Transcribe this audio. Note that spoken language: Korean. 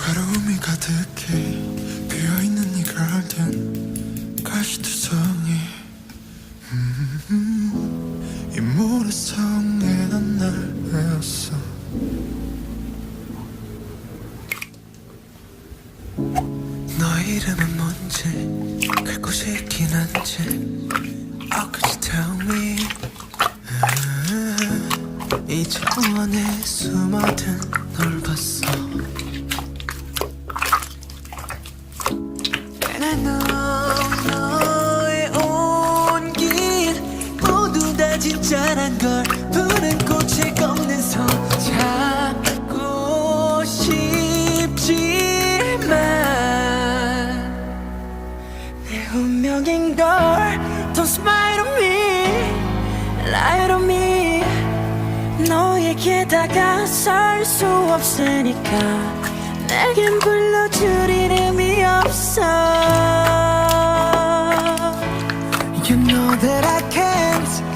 외로움이 가득해 비어있는 이 가든 가시투성이. 음, 이 모래성에 난날 외웠어. 너 이름은 뭔지 갖고 싶긴 한지. Oh could you tell me. 아, 이 정원에 숨어든 널 봤어 진짜란 걸 푸른 꽃에 꺾는 손 잡고 싶지만 내 운명인 걸 Don't smile on me Lie on me. 너에게 다가설 수 없으니까 내겐 불러줄 You know that I can't